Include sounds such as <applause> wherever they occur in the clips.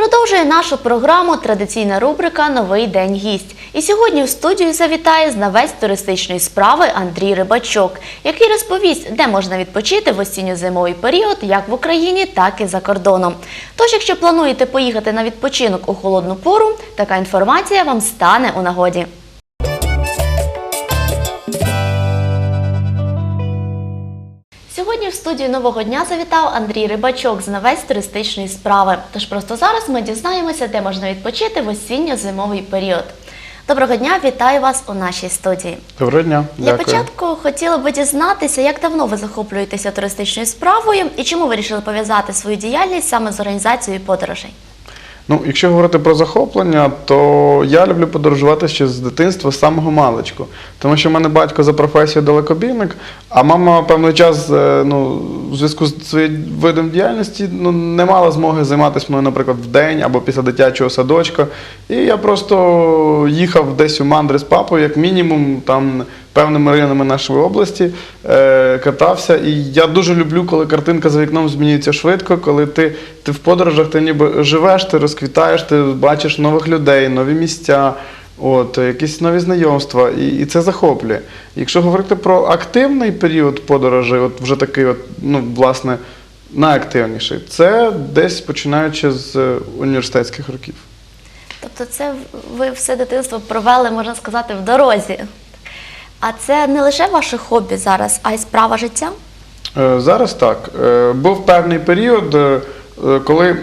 Продовжує нашу програму традиційна рубрика Новий день гість. І сьогодні в студію завітає знавець туристичної справи Андрій Рибачок, який розповість, де можна відпочити в осінньо-зимовий період як в Україні, так і за кордоном. Тож, якщо плануєте поїхати на відпочинок у холодну пору, така інформація вам стане у нагоді. Сьогодні в студію нового дня завітав Андрій Рибачок, знавець туристичної справи. Тож просто зараз ми дізнаємося, де можна відпочити в осінньо-зимовий період. Доброго дня, вітаю вас у нашій студії. Доброго дня. Для Дякую. початку хотіла би дізнатися, як давно ви захоплюєтеся туристичною справою і чому ви вирішили пов'язати свою діяльність саме з організацією подорожей. Ну, якщо говорити про захоплення, то я люблю подорожувати ще з дитинства, з самого маличку. Тому що в мене батько за професією далекобійник, а мама певний час, е, ну, в зв'язку з своїм видом діяльності, ну, не мала змоги займатися мною, наприклад, в день або після дитячого садочка. І я просто їхав десь у мандри з папою, як мінімум, там певними районами нашої області, е, катався. І я дуже люблю, коли картинка за вікном змінюється швидко, коли ти, ти в подорожах, ти ніби живеш, ти розквітаєш, ти бачиш нових людей, нові місця. От, якісь нові знайомства, і, і це захоплює. Якщо говорити про активний період подорожей, от вже такий, от, ну, власне, найактивніший, це десь починаючи з е, університетських років. Тобто, це ви все дитинство провели, можна сказати, в дорозі. А це не лише ваше хобі зараз, а й справа життя. Е, Зараз так. Е, Був певний період, е, коли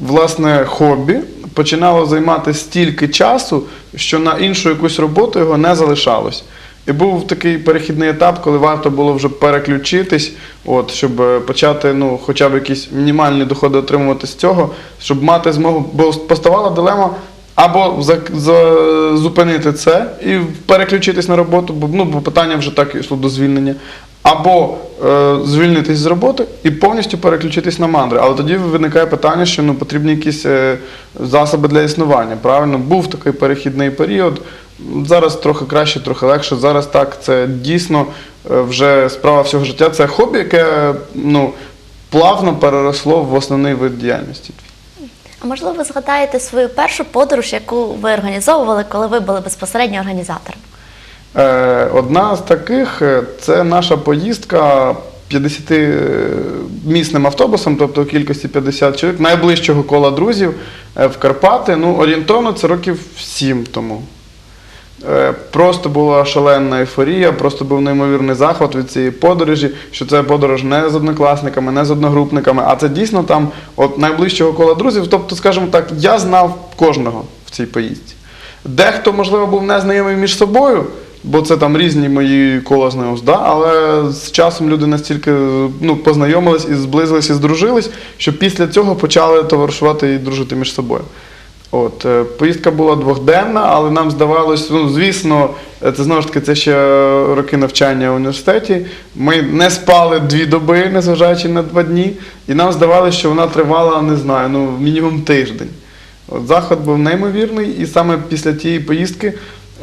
власне хобі починало займати стільки часу, що на іншу якусь роботу його не залишалось. І був такий перехідний етап, коли варто було вже переключитись, от, щоб почати ну, хоча б якісь мінімальні доходи отримувати з цього, щоб мати змогу, бо поставала дилема або за, за, зупинити це і переключитись на роботу, бо, ну, бо питання вже так йшло до звільнення. Або е, звільнитись з роботи і повністю переключитись на мандри. Але тоді виникає питання, що ну, потрібні якісь е, засоби для існування. Правильно, був такий перехідний період. Зараз трохи краще, трохи легше. Зараз так, це дійсно е, вже справа всього життя. Це хобі, яке ну, плавно переросло в основний вид діяльності. А можливо, ви згадаєте свою першу подорож, яку ви організовували, коли ви були безпосередньо організатором? Е, Одна з таких е, це наша поїздка 50-місним автобусом, тобто в кількості 50 чоловік, найближчого кола друзів е, в Карпати. Ну, орієнтовно це років 7 тому. Е, Просто була шалена ейфорія, просто був неймовірний захват від цієї подорожі, що це подорож не з однокласниками, не з одногрупниками, а це дійсно там от найближчого кола друзів. Тобто, скажімо так, я знав кожного в цій поїздці. Дехто, можливо, був незнайомий між собою, бо це там різні мої кола знайомств, да? але з часом люди настільки ну, познайомились і зблизились і здружились, що після цього почали товаришувати і дружити між собою. От, е, поїздка була двохденна, але нам здавалось, ну, звісно, це знову ж таки це ще роки навчання в університеті. Ми не спали дві доби, незважаючи на два дні, і нам здавалося, що вона тривала, не знаю, ну, мінімум тиждень. От, заход був неймовірний, і саме після тієї поїздки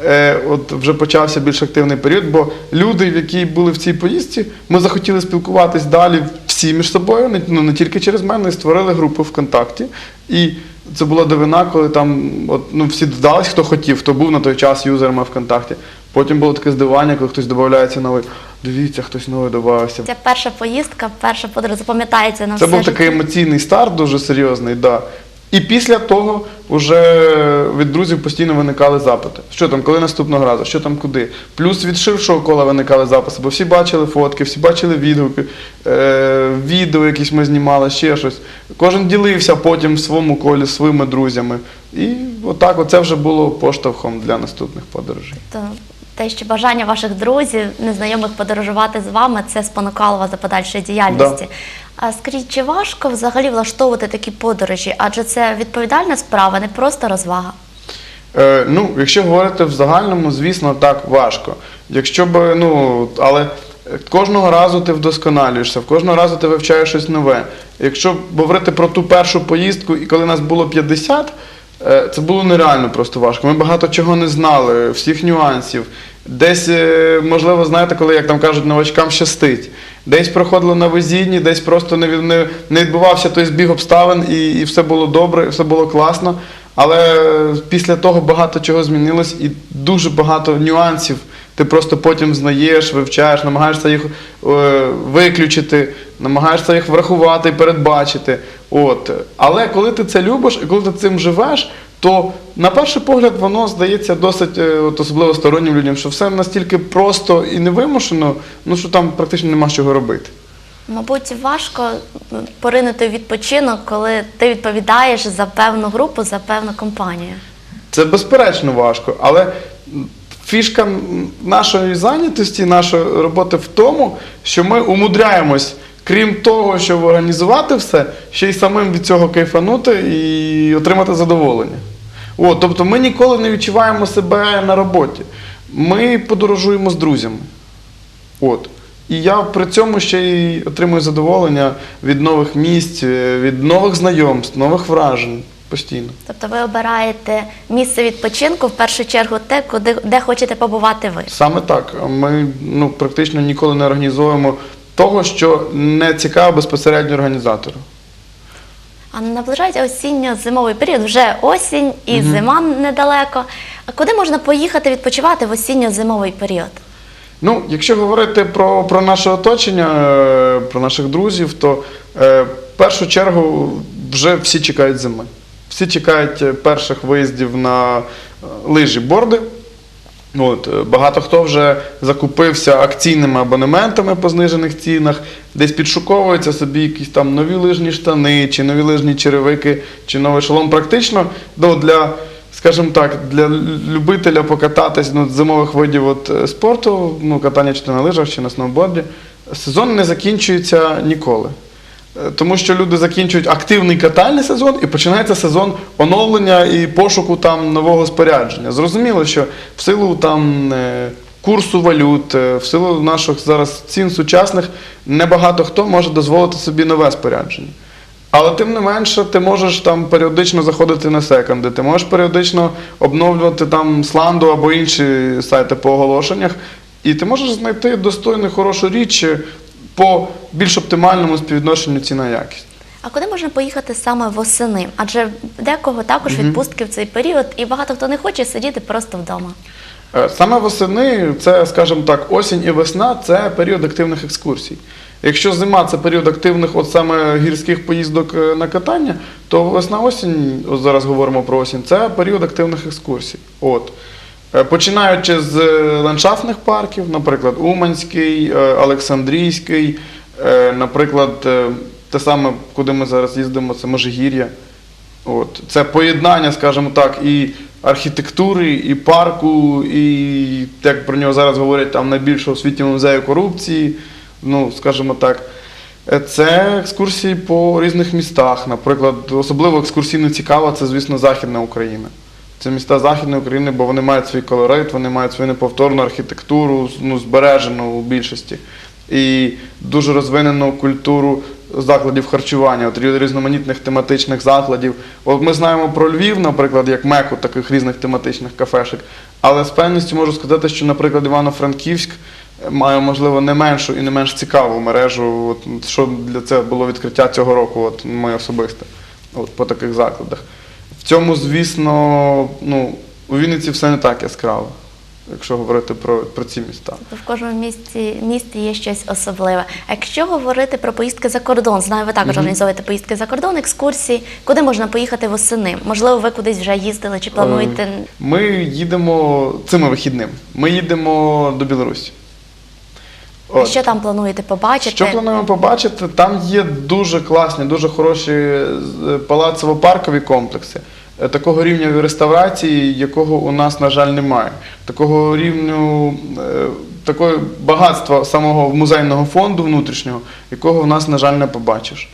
е, от вже почався більш активний період, бо люди, які були в цій поїздці, ми захотіли спілкуватись далі всі між собою, не, ну, не тільки через мене, і створили групу ВКонтакті. І це була дивина, коли там от, ну, всі додались, хто хотів, хто був на той час юзерами ВКонтакті. Потім було таке здивування, коли хтось додається новий. Дивіться, хтось новий додався. Ця перша поїздка, перша подорож запам'ятається на Це все був такий емоційний старт, дуже серйозний, да. І після того вже від друзів постійно виникали запити. Що там, коли наступного разу, що там куди. Плюс від ширшого кола виникали записи, бо всі бачили фотки, всі бачили відгуки, е, відео якісь ми знімали, ще щось. Кожен ділився потім в своєму колі своїми друзями. І отак, оце вже було поштовхом для наступних подорожей. То те, що бажання ваших друзів, незнайомих подорожувати з вами, це спонукало вас до подальшої діяльності. А скажіть, чи важко взагалі влаштовувати такі подорожі? Адже це відповідальна справа, не просто розвага. Е, ну, якщо говорити в загальному, звісно, так важко. Якщо б, ну, але кожного разу ти вдосконалюєшся, кожного разу ти вивчаєш щось нове. Якщо говорити про ту першу поїздку, і коли нас було 50, е, це було нереально просто важко. Ми багато чого не знали, всіх нюансів. Десь, е, можливо, знаєте, коли, як там кажуть, новачкам щастить. Десь проходило на везінні, десь просто не, не, не відбувався той збіг обставин, і, і все було добре, все було класно. Але після того багато чого змінилось і дуже багато нюансів. Ти просто потім знаєш, вивчаєш, намагаєшся їх е, виключити, намагаєшся їх врахувати і передбачити. От. Але коли ти це любиш і коли ти цим живеш, то на перший погляд воно здається досить, е, от особливо стороннім людям, що все настільки просто і невимушено, ну що там практично нема чого робити. Мабуть, важко поринути в відпочинок, коли ти відповідаєш за певну групу, за певну компанію. Це безперечно важко, але фішка нашої зайнятості, нашої роботи в тому, що ми умудряємось, крім того, щоб організувати все, ще й самим від цього кайфанути і отримати задоволення. От, тобто ми ніколи не відчуваємо себе на роботі. Ми подорожуємо з друзями. От. І я при цьому ще й отримую задоволення від нових місць, від нових знайомств, нових вражень постійно. Тобто ви обираєте місце відпочинку в першу чергу те, куди де хочете побувати ви. Саме так. Ми ну, практично ніколи не організовуємо того, що не цікаво безпосередньо організатору. А наближається осінньо-зимовий період, вже осінь і зима недалеко. А куди можна поїхати відпочивати в осінньо-зимовий період? Ну, якщо говорити про, про наше оточення, е, про наших друзів, то е, в першу чергу вже всі чекають зими. Всі чекають е, перших виїздів на е, лижі борди. От, е, багато хто вже закупився акційними абонементами по знижених цінах, десь підшуковується собі якісь там нові лижні штани, чи нові лижні черевики, чи новий шолом. Практично ну, для, скажімо так, для любителя покататись ну, зимових видів от, спорту, ну, катання чи на лижах, чи на сноуборді, сезон не закінчується ніколи. Е, Тому що люди закінчують активний катальний сезон і починається сезон оновлення і пошуку там нового спорядження. Зрозуміло, що в силу там е, курсу валют, е, в силу наших зараз цін сучасних, небагато хто може дозволити собі нове спорядження. Але тим не менше, ти можеш там періодично заходити на секонди, ти можеш періодично обновлювати там сланду або інші сайти по оголошеннях, і ти можеш знайти достойну, хорошу річ по більш оптимальному співвідношенню ціна-якість. А куди можна поїхати саме восени? Адже декого також відпустки в цей період, і багато хто не хоче сидіти просто вдома. Е, Саме восени, це, скажімо так, осінь і весна це період активних екскурсій. Якщо зима це період активних, от саме гірських поїздок е, на катання, то весна-осінь, от зараз говоримо про осінь, це період активних екскурсій. От. Е, Починаючи з е, ландшафтних парків, наприклад, Уманський, е, Олександрійський, наприклад, те саме, куди ми зараз їздимо, це Можигір'я. От. Це поєднання, скажімо так, і архітектури, і парку, і, як про нього зараз говорять, там найбільшого у світі музею корупції. Ну, скажімо так. Це екскурсії по різних містах. Наприклад, особливо екскурсійно цікаво, це, звісно, Західна Україна. Це міста Західної України, бо вони мають свій колорит, вони мають свою неповторну архітектуру, ну, збережену у більшості. І дуже розвинену культуру закладів харчування, от різноманітних тематичних закладів. От ми знаємо про Львів, наприклад, як меку таких різних тематичних кафешек. Але з певністю можу сказати, що, наприклад, Івано-Франківськ має, можливо, не меншу і не менш цікаву мережу. От, що для це було відкриття цього року, от, моє особисте, от, по таких закладах. Цьому, звісно, ну, у Вінниці все не так яскраво, якщо говорити про, про ці міста. Тобто в кожному місті, місті є щось особливе. А якщо говорити про поїздки за кордон, знаю, ви також організовуєте поїздки за кордон, екскурсії, куди можна поїхати восени? Можливо, ви кудись вже їздили чи плануєте? Е, Ми їдемо цими вихідними. Ми їдемо до Білорусі. От. що там плануєте побачити? Що плануємо побачити? Там є дуже класні, дуже хороші е, палацово-паркові комплекси. Е, Такого рівня реставрації, якого у нас, на жаль, немає. Такого рівню, е, такого багатства самого музейного фонду внутрішнього, якого у нас, на жаль, не побачиш.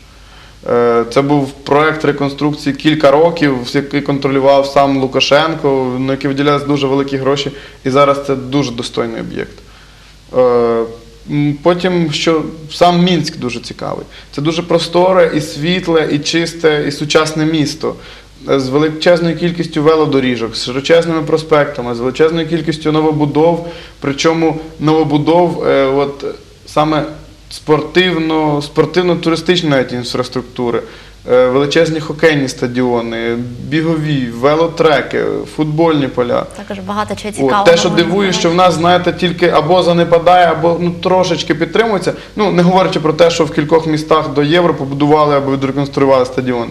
Е, Це був проект реконструкції кілька років, який контролював сам Лукашенко, на який виділялися дуже великі гроші, і зараз це дуже достойний об'єкт. Потім, що сам Мінськ дуже цікавий. Це дуже просторе і світле, і чисте, і сучасне місто. Е, з величезною кількістю велодоріжок, з широчезними проспектами, з величезною кількістю новобудов, причому новобудов е, от, саме спортивно, спортивно-туристичної навіть інфраструктури, е, величезні хокейні стадіони, бігові, велотреки, футбольні поля. Також багато чого цікавого. От, те, що дивує, що в нас, знаєте, тільки або занепадає, або ну, трошечки підтримується. Ну, не говорячи про те, що в кількох містах до євро побудували або відреконструювали стадіони.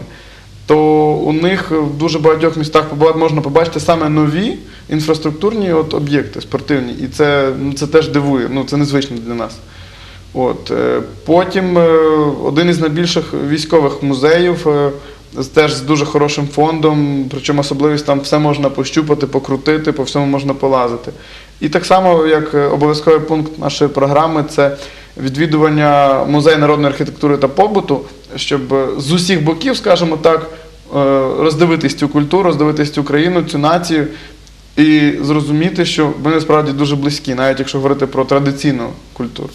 То у них в дуже багатьох містах можна побачити саме нові інфраструктурні от, об'єкти спортивні. І це, ну, це теж дивує, ну це незвично для нас. От, е, потім е, один із найбільших військових музеїв, е, теж з дуже хорошим фондом, причому особливість там все можна пощупати, покрутити, по всьому можна полазити. І так само, як обов'язковий пункт нашої програми, це відвідування музею народної архітектури та побуту, щоб з усіх боків, скажімо так, роздивитись цю культуру, роздивитись цю країну, цю націю. І зрозуміти, що ми насправді дуже близькі, навіть якщо говорити про традиційну культуру.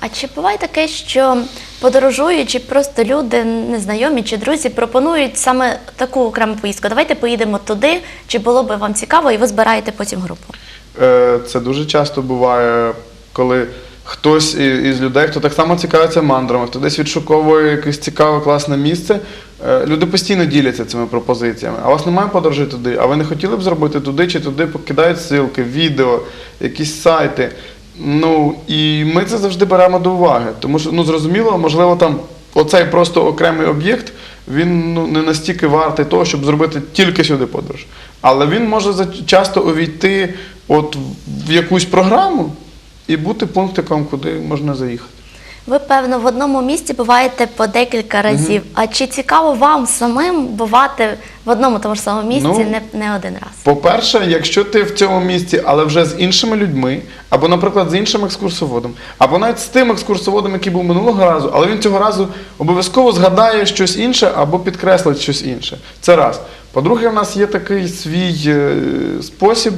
А чи буває таке, що подорожуючи, просто люди незнайомі чи друзі пропонують саме таку окрему поїздку? Давайте поїдемо туди, чи було би вам цікаво, і ви збираєте потім групу? Е, Це дуже часто буває, коли хтось із людей, хто так само цікавиться мандрами, хто десь відшуковує якесь цікаве, класне місце. е, Люди постійно діляться цими пропозиціями. А вас немає подорожі туди, а ви не хотіли б зробити туди чи туди, покидають ссылки, відео, якісь сайти. Ну і ми це завжди беремо до уваги. Тому що ну зрозуміло, можливо, там оцей просто окремий об'єкт, він ну, не настільки вартий того, щоб зробити тільки сюди подорож. Але він може часто увійти от в якусь програму і бути пунктиком, куди можна заїхати. Ви, певно, в одному місці буваєте по декілька разів. А чи цікаво вам самим бувати в одному тому ж самому місці Ну, не, не один раз? По-перше, якщо ти в цьому місці, але вже з іншими людьми, або, наприклад, з іншим екскурсоводом, або навіть з тим екскурсоводом, який був минулого разу, але він цього разу обов'язково згадає щось інше або підкреслить щось інше. Це раз. По-друге, в нас є такий свій е, спосіб.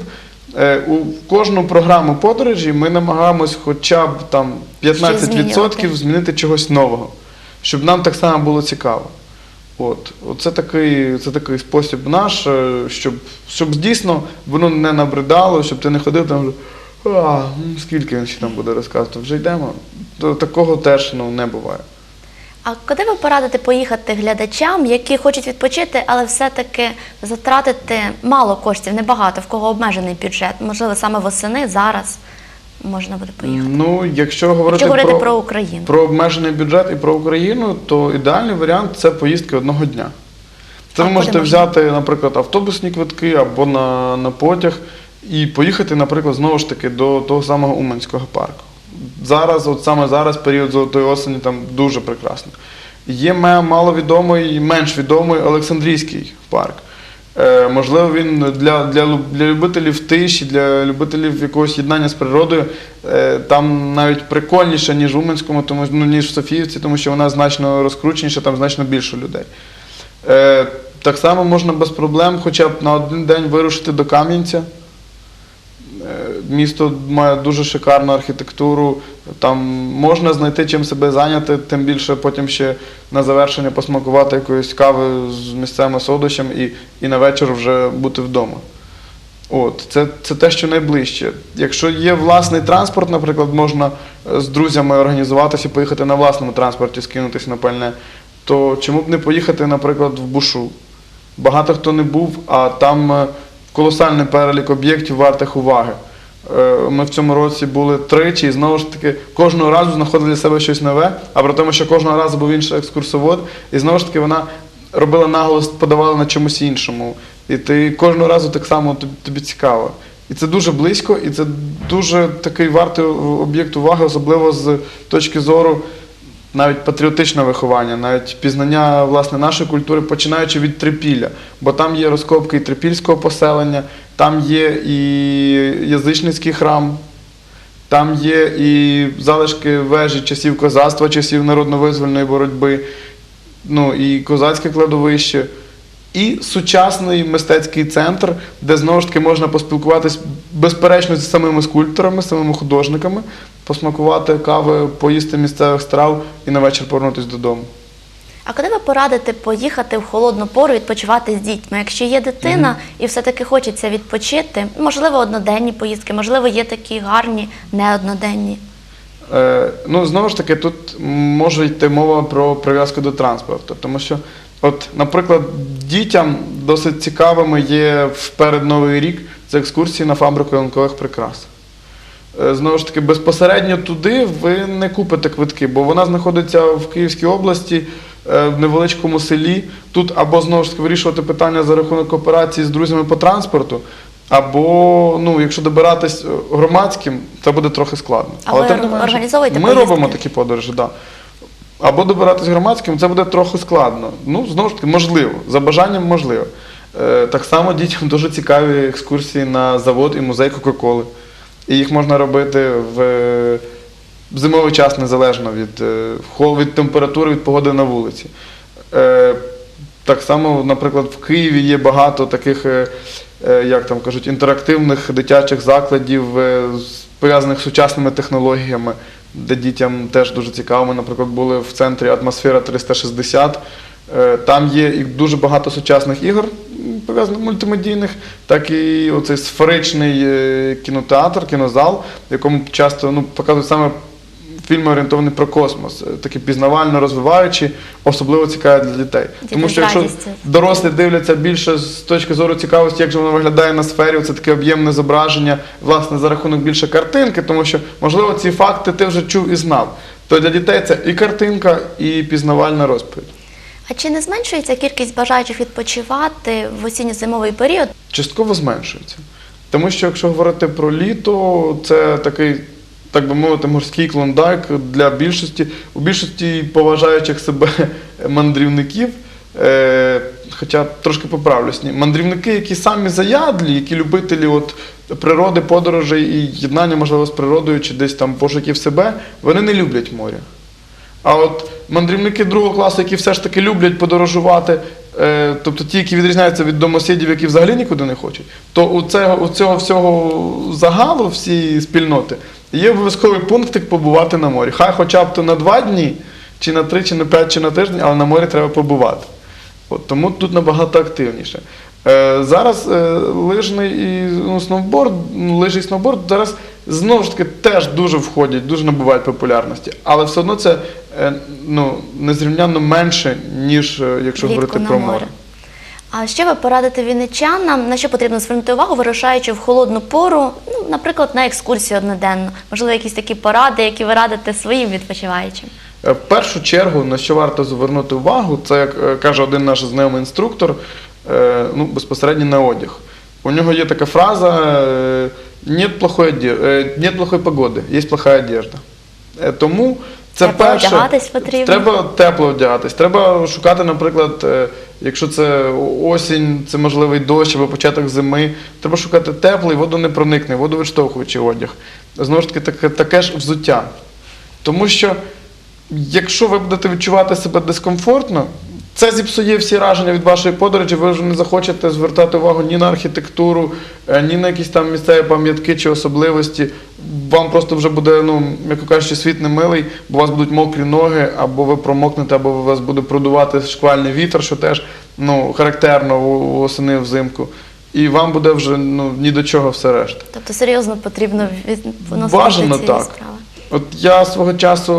Е, У кожну програму подорожі ми намагаємось хоча б там 15% змінювати. змінити чогось нового, щоб нам так само було цікаво. От, це такий, це такий спосіб наш, е, щоб, щоб дійсно воно не набридало, щоб ти не ходив там. А, скільки він ще там буде розказувати, вже йдемо. Такого теж ну, не буває. А куди ви порадите поїхати глядачам, які хочуть відпочити, але все-таки затратити мало коштів, небагато, в кого обмежений бюджет? Можливо, саме восени зараз можна буде поїхати. Ну, якщо говорити, Якщо говорити про, про Україну. про обмежений бюджет і про Україну, то ідеальний варіант це поїздки одного дня. Це А ви можете можна? взяти, наприклад, автобусні квитки або на, на потяг і поїхати, наприклад, знову ж таки до того самого Уманського парку. Зараз, от саме зараз, період золотої осені, там дуже прекрасно. Є маловідомий, менш відомий Олександрійський парк. Е, можливо, він для, для, для любителів тиші, для любителів якогось єднання з природою, е, там навіть прикольніше, ніж в Уманському, тому, ну, ніж в Софіївці, тому що вона значно розкрученіша, там значно більше людей. Е, так само можна без проблем хоча б на один день вирушити до Кам'янця. Місто має дуже шикарну архітектуру, там можна знайти чим себе зайняти, тим більше потім ще на завершення посмакувати якоїсь кави з місцевими солодощами і, і на вечір вже бути вдома. От, це, це те, що найближче. Якщо є власний транспорт, наприклад, можна е, з друзями організуватися, і поїхати на власному транспорті, скинутися на пальне, то чому б не поїхати, наприклад, в Бушу? Багато хто не був, а там е, колосальний перелік об'єктів вартих уваги. Е, Ми в цьому році були тричі, і знову ж таки кожного разу знаходили для себе щось нове, а при тому, що кожного разу був інший екскурсовод, і знову ж таки вона робила наголос, подавала на чомусь іншому. І ти кожного разу так само тобі, тобі цікаво. І це дуже близько, і це дуже такий вартий об'єкт уваги, особливо з точки зору навіть патріотичне виховання, навіть пізнання власне нашої культури, починаючи від трипілля. Бо там є розкопки і трипільського поселення, там є і язичницький храм, там є і залишки вежі часів козацтва, часів народно-визвольної боротьби, ну і козацьке кладовище. І сучасний мистецький центр, де знову ж таки можна поспілкуватись безперечно з самими скульпторами, з самими художниками, посмакувати кави, поїсти місцевих страв і на вечір повернутися додому. А куди ви порадите поїхати в холодну пору відпочивати з дітьми? Якщо є дитина і все-таки хочеться відпочити, можливо, одноденні поїздки, можливо, є такі гарні, неодноденні. Е, ну, знову ж таки, тут може йти мова про прив'язку до транспорту. Тому що, от, наприклад, дітям досить цікавими є в передновий рік це екскурсії на фабрику ялинкових прикрас. Е, Знову ж таки, безпосередньо туди ви не купите квитки, бо вона знаходиться в Київській області, е, в невеличкому селі. Тут або знову ж таки вирішувати питання за рахунок кооперації з друзями по транспорту, або ну, якщо добиратись е, громадським, це буде трохи складно. А ви тим не менше, Ми поїздки? робимо такі подорожі, так. Да. Або добиратись громадським, це буде трохи складно. Ну, знову ж таки, можливо, за бажанням можливо. Е, так само дітям дуже цікаві екскурсії на завод і музей Кока-Коли. І їх можна робити в е, зимовий час незалежно від, е, від температури, від погоди на вулиці. Так само, наприклад, в Києві є багато таких, як там кажуть, інтерактивних дитячих закладів, пов'язаних з сучасними технологіями, де дітям теж дуже цікаво. Ми, наприклад, були в центрі Атмосфера 360. Е, Там є і дуже багато сучасних ігор, пов'язаних мультимедійних, так і оцей сферичний е, кінотеатр, кінозал, в якому часто ну, показують саме фільми орієнтовані про космос, е, такі пізнавально розвиваючі, особливо цікаві для дітей. Діти Тому що якщо радістю. дорослі дивляться більше з точки зору цікавості, як же воно виглядає на сфері, це таке об'ємне зображення, власне, за рахунок більше картинки, тому що, можливо, ці факти ти вже чув і знав. То для дітей це і картинка, і пізнавальна розповідь. А чи не зменшується кількість бажаючих відпочивати в осінньо-зимовий період? частково зменшується. Тому що якщо говорити про літо, це такий, так би мовити, морський клондайк для більшості, у більшості поважаючих себе <laughs> мандрівників. Е, хоча трошки поправлюсь, мандрівники, які самі заядлі, які любителі от, природи, подорожей і єднання, можливо, з природою чи десь там пошуків себе, вони не люблять моря. А от мандрівники другого класу, які все ж таки люблять подорожувати, е, тобто ті, які відрізняються від домосидів, які взагалі нікуди не хочуть, то у цього, у цього всього загалу, всі спільноти, є обов'язковий пунктик побувати на морі. Хай хоча б то на два дні, чи на три, чи на п'ять, чи на тиждень, але на морі треба побувати. От, тому тут набагато активніше. Е, зараз е, лижний і ну, сноуборд, і сноуборд зараз знову ж таки теж дуже входять, дуже набувають популярності. Але все одно це е, ну, незрівнянно менше, ніж е, якщо Влітку говорити на про море. море. А що ви порадите вінничанам, на що потрібно звернути увагу, вирушаючи в холодну пору, ну, наприклад, на екскурсію одноденно? Можливо, якісь такі поради, які ви радите своїм відпочиваючим? Е, В першу чергу, на що варто звернути увагу, це як е, каже один наш знайомий інструктор, е, ну, безпосередньо на одяг. У нього є така фраза: нет плохої, нет плохої погоди, є плоха одежда. Тому це Тепло перше. одягатись потрібно. Треба тепло одягатись. Треба шукати, наприклад, е, якщо це осінь, це можливий дощ або початок зими. Треба шукати теплий, водонепроникний, водовідштовхуючий одяг. Знову ж таки, таке, таке ж взуття. Тому що якщо ви будете відчувати себе дискомфортно, це зіпсує всі враження від вашої подорожі, ви вже не захочете звертати увагу ні на архітектуру, е, ні на якісь там місцеві пам'ятки чи особливості. Вам просто вже буде, ну, м'яко кажучи, світ немилий, бо у вас будуть мокрі ноги, або ви промокнете, або у вас буде продувати шквальний вітер, що теж ну, характерно у- восени взимку. І вам буде вже ну, ні до чого все решта. Тобто серйозно потрібно від- Бажано ці так. справи. От я свого часу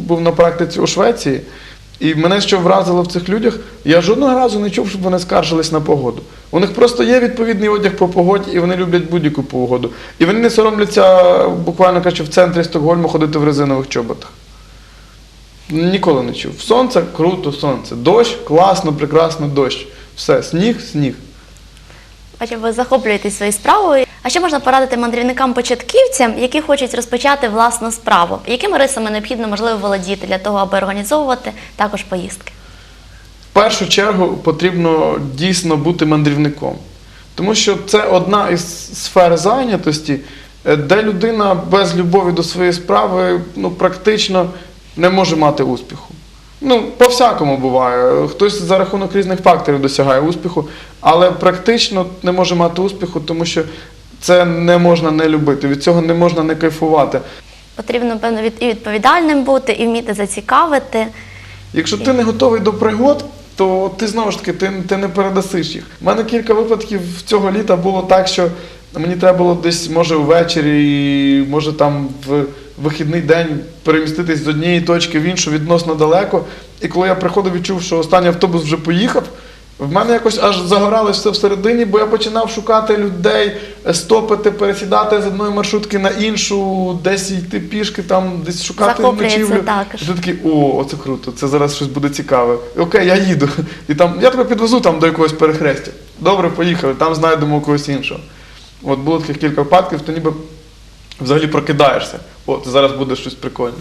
був на практиці у Швеції, і мене що вразило в цих людях, я жодного разу не чув, щоб вони скаржились на погоду. У них просто є відповідний одяг по погоді, і вони люблять будь-яку погоду. І вони не соромляться, буквально кажучи, в центрі Стокгольму ходити в резинових чоботах. Ніколи не чув. Сонце круто, сонце. Дощ, класно, прекрасно, дощ. Все, сніг, сніг. Бачу, ви захоплюєтесь своєю справою. А що можна порадити мандрівникам-початківцям, які хочуть розпочати власну справу? Якими рисами необхідно можливо володіти для того, аби організовувати також поїздки? В першу чергу потрібно дійсно бути мандрівником. Тому що це одна із сфер зайнятості, е, де людина без любові до своєї справи ну, практично не може мати успіху. Ну, по-всякому буває. Хтось за рахунок різних факторів досягає успіху, але практично не може мати успіху, тому що це не можна не любити, від цього не можна не кайфувати. Потрібно, певно, від- і відповідальним бути, і вміти зацікавити. Якщо ти не готовий до пригод, то ти знову ж таки ти, ти не передасиш їх. У мене кілька випадків цього літа було так, що мені треба було десь, може, ввечері, може там в вихідний день переміститись з однієї точки в іншу відносно далеко. І коли я приходив, відчув, що останній автобус вже поїхав. В мене якось аж загоралось все всередині, бо я починав шукати людей, е, стопити, пересідати з одної маршрутки на іншу, десь йти пішки, там десь шукати ночівлю. І ти такий, о, оце круто, це зараз щось буде цікаве. І, окей, я їду. І там я тебе підвезу там до якогось перехрестя. Добре, поїхали, там знайдемо когось іншого. От було таких кілька випадків, то ніби взагалі прокидаєшся. От зараз буде щось прикольне.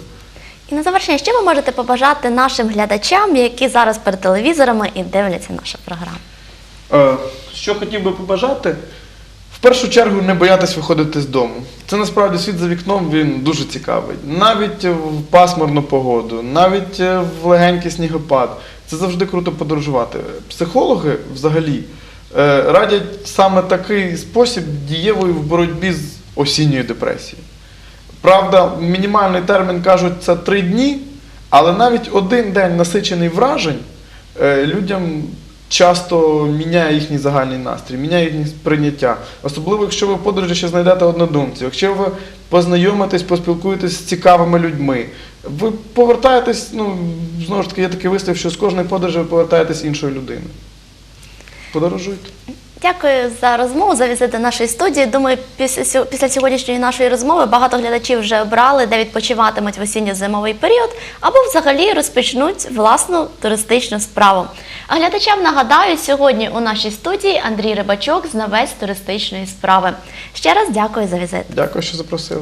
І на завершення, що ви можете побажати нашим глядачам, які зараз перед телевізорами і дивляться нашу програму? Е, Що хотів би побажати? В першу чергу не боятись виходити з дому. Це насправді світ за вікном він дуже цікавий. Навіть в пасмурну погоду, навіть в легенький снігопад. Це завжди круто подорожувати. Психологи взагалі е, радять саме такий спосіб дієвий в боротьбі з осінньою депресією. Правда, мінімальний термін кажуть це три дні, але навіть один день насичений вражень е, людям часто міняє їхній загальний настрій, міняє їхнє сприйняття. Особливо, якщо ви в подорожі ще знайдете однодумців, якщо ви познайомитесь, поспілкуєтесь з цікавими людьми, ви повертаєтесь, ну, знову ж таки, є такий вислів, що з кожної подорожі ви повертаєтесь іншою людиною. Подорожуйте. Дякую за розмову, за візит до нашої студії. Думаю, після, сьогоднішньої нашої розмови багато глядачів вже обрали, де відпочиватимуть в осінньо-зимовий період, або взагалі розпочнуть власну туристичну справу. А глядачам нагадаю, сьогодні у нашій студії Андрій Рибачок, знавець туристичної справи. Ще раз дякую за візит. Дякую, що запросили.